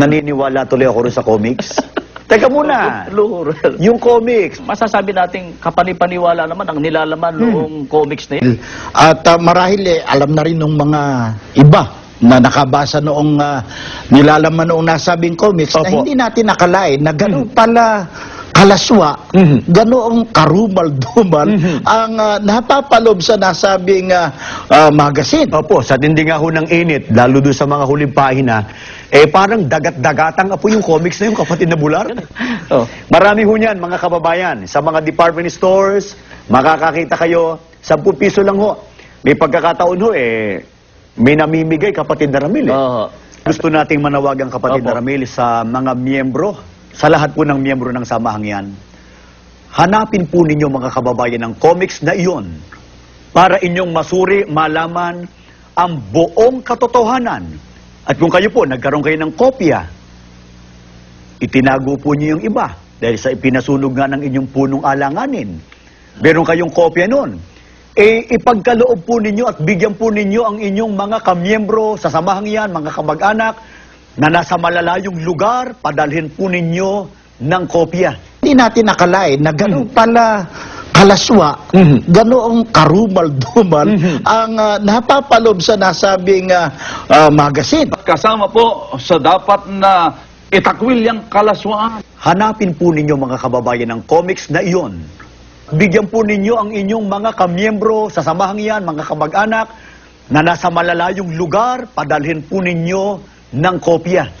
Naniniwala tuloy ako rin sa comics. Teka muna, Luhur. yung comics, Masasabi nating kapanipaniwala naman ang nilalaman Hmm. noong comics na yun. At ah, marahil eh, alam na rin ng mga iba na nakabasa noong ah, nilalaman noong nasabing comics na Opo. hindi natin nakalain na gano'n pala kalaswa, Mhm. ganoong karumal-dumal ang ah, napapalob sa nasabing ah, ah, magazine. Opo, sa tindi nga ho ng init, lalo doon sa mga huling pahina, eh parang dagat-dagatang apo yung comics na yung kapatid na bular. Oh. Marami ho niyan, mga kababayan. Sa mga department stores, makakakita kayo, 10 piso lang ho. May pagkakataon ho, eh, may namimigay kapatid na Ramil. Eh. Oo. Gusto nating manawagan kapatid Opo. na Ramil sa mga miyembro, sa lahat po ng miyembro ng samahang yan. Hanapin po ninyo mga kababayan ng comics na iyon para inyong masuri, malaman ang buong katotohanan. At kung kayo po, nagkaroon kayo ng kopya, itinago po niyo yung iba dahil sa ipinasunog nga ng inyong punong alanganin. Meron kayong kopya nun. Eh, ipagkaloob po ninyo at bigyan po ninyo ang inyong mga kamiyembro sa samahang yan, mga kamag-anak, na nasa malalayong lugar, padalhin po ninyo ng kopya. Hindi natin nakalain na gano'n pala kalaswa, Mhm. ganoong karumal-dumal ang ah, napapalob sa nasabing ah, ah, magazine. kasama po sa dapat na itakwil yung kalaswaan. Hanapin po ninyo mga kababayan ng comics na iyon. Bigyan po ninyo ang inyong mga kamiyembro sa samahang yan, mga kamag-anak, na nasa malalayong lugar, padalhin po ninyo ng kopya.